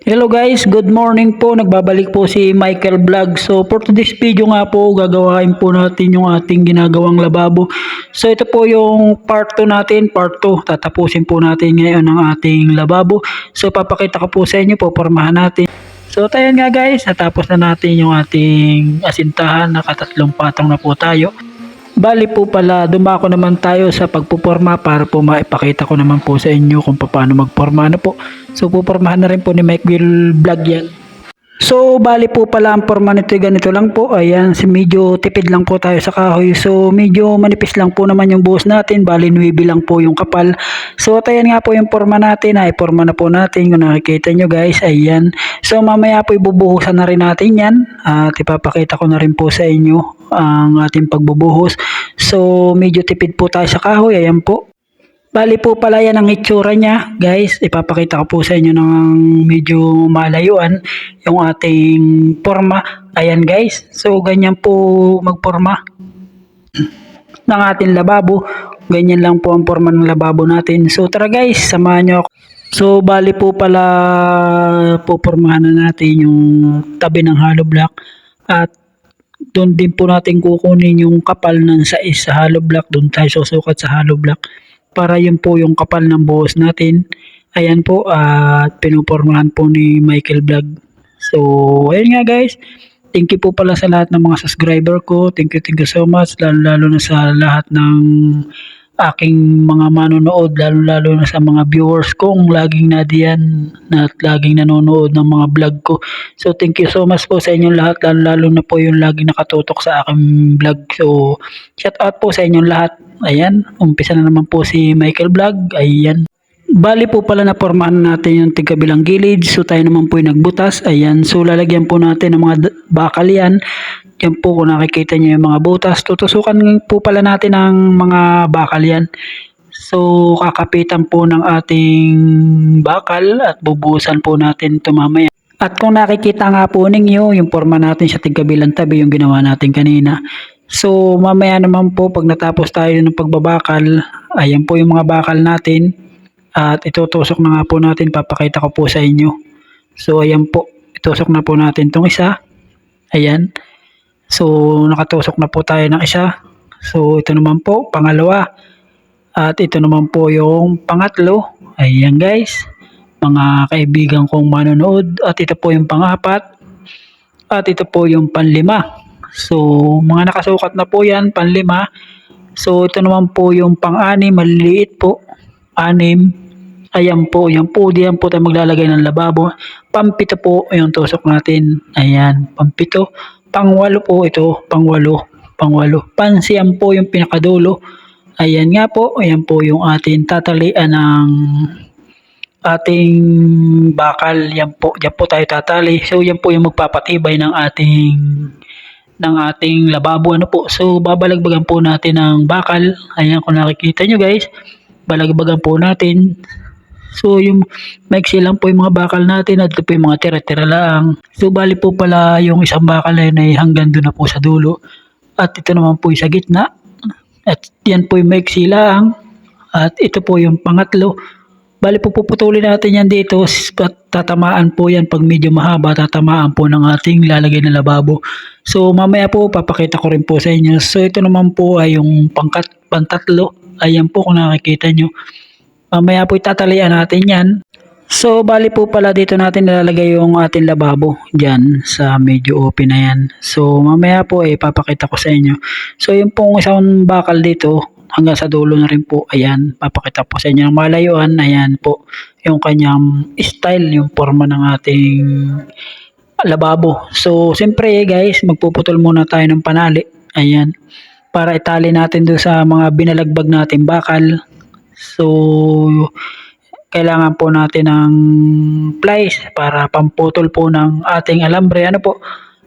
Hello guys, good morning po. Nagbabalik po si Michael Vlog. So for today's video nga po, gagawain po natin yung ating ginagawang lababo. So ito po yung part 2 natin, part 2. Tatapusin po natin ngayon ang ating lababo. So papakita ko po sa inyo po, pormahan natin. So tayo nga guys, natapos na natin yung ating asintahan. Nakatatlong patong na po tayo. Bali po pala, dumako naman tayo sa pagpuporma para po maipakita ko naman po sa inyo kung paano magporma. Ano po? So pupormahan na rin po ni Mike Will Vlog yan. So bali po pala ang porma nito ganito lang po. Ayan, si medyo tipid lang po tayo sa kahoy. So medyo manipis lang po naman yung buhos natin. Bali 9 lang po yung kapal. So at ayan nga po yung porma natin. Ay porma na po natin kung nakikita nyo guys. Ayan. So mamaya po ibubuhusan na rin natin yan. At ipapakita ko na rin po sa inyo ang ating pagbubuhos. So medyo tipid po tayo sa kahoy. Ayan po. Bali po pala yan ang itsura niya, guys. Ipapakita ko po sa inyo ng medyo malayuan yung ating forma. Ayan guys. So ganyan po magporma ng ating lababo. Ganyan lang po ang forma ng lababo natin. So tara guys, samahan nyo ako. So bali po pala pupormahan na natin yung tabi ng hollow block at doon din po natin kukunin yung kapal ng sais sa hollow block. Doon tayo susukat sa hollow block para yun po yung kapal ng buhos natin. Ayan po at pinupormahan po ni Michael Vlog. So, ayun nga guys. Thank you po pala sa lahat ng mga subscriber ko. Thank you, thank you so much. Lalo, lalo na sa lahat ng aking mga manonood, lalo lalo na sa mga viewers kong laging nadiyan na at laging nanonood ng mga vlog ko. So thank you so much po sa inyong lahat, lalo lalo na po yung laging nakatutok sa aking vlog. So shout out po sa inyong lahat. Ayan, umpisa na naman po si Michael Vlog. Ayan. Bali po pala na pormahan natin yung tigkabilang gilid. So tayo naman po yung nagbutas. Ayan. So lalagyan po natin ng mga bakal yan. Yan po kung nakikita nyo yung mga butas. Tutusukan po pala natin ng mga bakal yan. So kakapitan po ng ating bakal at bubuhusan po natin ito mamaya. At kung nakikita nga po ninyo, yung forma natin sa tigkabilang tabi, yung ginawa natin kanina. So mamaya naman po pag natapos tayo ng pagbabakal, ayan po yung mga bakal natin. At itutusok na nga po natin, papakita ko po sa inyo. So ayan po, itusok na po natin itong isa. Ayan. So nakatusok na po tayo ng isa. So ito naman po, pangalawa. At ito naman po yung pangatlo. Ayan guys, mga kaibigan kong manonood. At ito po yung pangapat. At ito po yung panlima. So mga nakasukat na po yan, panlima. So ito naman po yung pang-anim, maliliit po. Anim. Ayan po, yan po, diyan po tayo maglalagay ng lababo. Pampito po yung tusok natin. Ayan, pampito. Pangwalo po ito, pangwalo, pangwalo. Pansiyam po yung pinakadulo. Ayan nga po, ayan po yung ating tatalian ng ating bakal. Yan po, yan po tayo tatali. So yan po yung magpapatibay ng ating ng ating lababo ano po. So babalagbagan po natin ng bakal. Ayan kung nakikita nyo guys. Balagbagan po natin. So yung maiksi lang po yung mga bakal natin at ito po yung mga tira-tira lang. So bali po pala yung isang bakal na yun ay hanggang doon na po sa dulo. At ito naman po yung sa gitna. At yan po yung maiksi lang. At ito po yung pangatlo. Bali po puputulin natin yan dito at tatamaan po yan pag medyo mahaba tatamaan po ng ating lalagay na lababo. So mamaya po papakita ko rin po sa inyo. So ito naman po ay yung pangkat, pantatlo. Ayan po kung nakikita nyo. Mamaya po itatalian natin yan. So bali po pala dito natin nilalagay yung ating lababo dyan sa medyo open na yan. So mamaya po eh papakita ko sa inyo. So yung pong isang bakal dito hanggang sa dulo na rin po. Ayan, papakita po sa inyo ng malayuan. Ayan po, yung kanyang style, yung forma ng ating lababo. So, siyempre guys, magpuputol muna tayo ng panali. Ayan, para itali natin doon sa mga binalagbag natin bakal. So, kailangan po natin ng plies para pamputol po ng ating alambre. Ano po?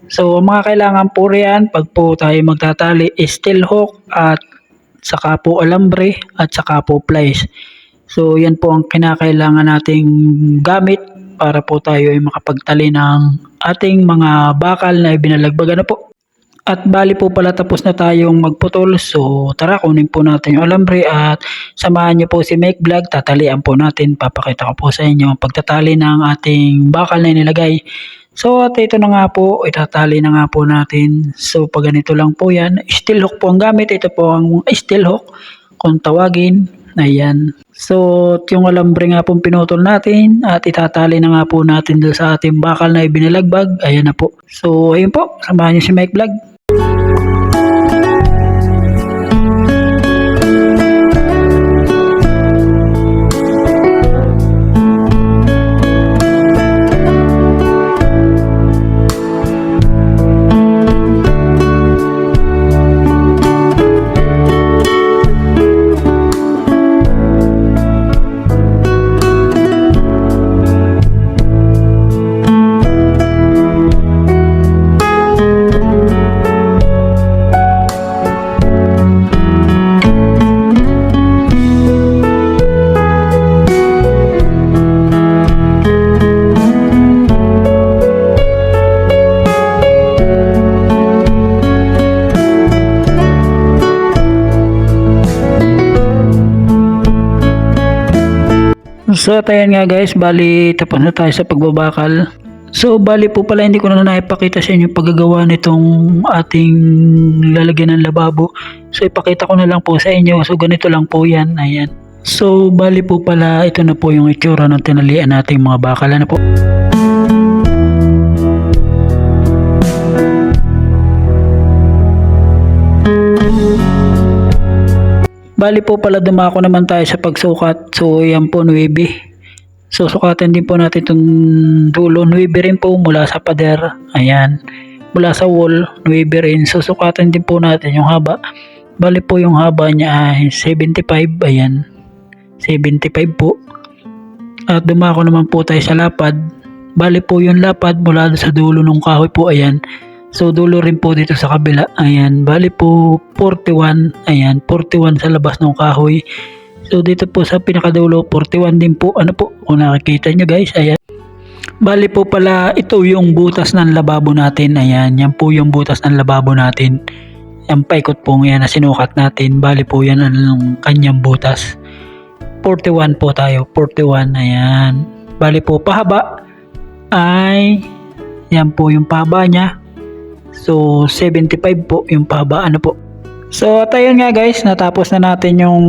So, ang mga kailangan po riyan pag po tayo magtatali is steel hook at saka po alambre at saka po plies. So yan po ang kinakailangan nating gamit para po tayo ay makapagtali ng ating mga bakal na ibinalagbagan na po. At bali po pala tapos na tayong magputol. So tara kunin po natin yung alambre at samahan niyo po si Make Vlog. Tatalian po natin. Papakita ko po sa inyo ang pagtatali ng ating bakal na inilagay. So at ito na nga po, itatali na nga po natin. So pag ganito lang po yan, steel hook po ang gamit. Ito po ang steel hook kung tawagin. Ayan. So yung alambre nga pong pinutol natin at itatali na nga po natin sa ating bakal na ibinalagbag. Ayan na po. So ayun po, samahan niyo si Mike Vlog. Thank. So, ayan nga guys, bali tapos na tayo sa pagbabakal. So, bali po pala hindi ko na naipakita sa inyo paggagawa nitong ating lalagyan ng lababo. So, ipakita ko na lang po sa inyo. So, ganito lang po yan. Ayan. So, bali po pala ito na po yung itsura ng tinalian nating mga bakal. Ano po? Bali po pala dumako naman tayo sa pagsukat. So, yan po 9. So, sukatan din po natin itong dulo. 9 rin po mula sa pader. Ayan. Mula sa wall, 9 rin. So, sukatan din po natin yung haba. Bali po yung haba niya ay 75. Ayan. 75 po. At dumako naman po tayo sa lapad. Bali po yung lapad mula sa dulo ng kahoy po. Ayan. So dulo rin po dito sa kabila. Ayan, bali po 41. Ayan, 41 sa labas ng kahoy. So dito po sa pinakadulo 41 din po. Ano po? Kung nakikita nyo guys, ayan. Bali po pala ito yung butas ng lababo natin. Ayan, yan po yung butas ng lababo natin. Yan paikot po yan na sinukat natin. Bali po yan ang kanyang butas. 41 po tayo. 41. Ayan. Bali po pahaba ay yan po yung pahaba niya. So, 75 po yung pahaba. Ano po? So, at ayun nga guys, natapos na natin yung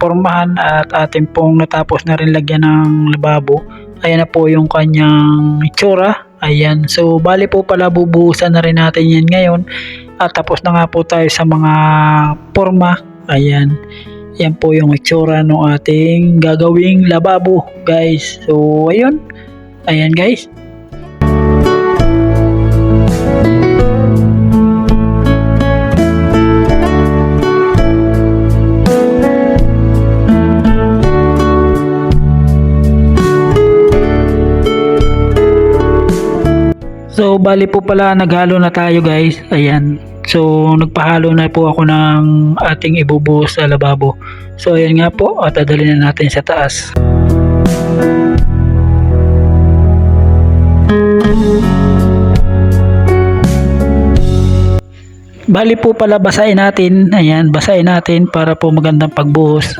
pormahan at atin pong natapos na rin lagyan ng lababo. Ayan na po yung kanyang itsura. Ayan. So, bali po pala bubuhusan na rin natin yan ngayon. At tapos na nga po tayo sa mga porma. Ayan. Yan po yung itsura ng ating gagawing lababo guys. So, ayun. Ayan guys. So, bali po pala naghalo na tayo guys. Ayan. So, nagpahalo na po ako ng ating ibubuhos sa lababo. So, ayan nga po. At dadalhin na natin sa taas. Bali po pala basahin natin. Ayan, basahin natin para po magandang pagbuhos.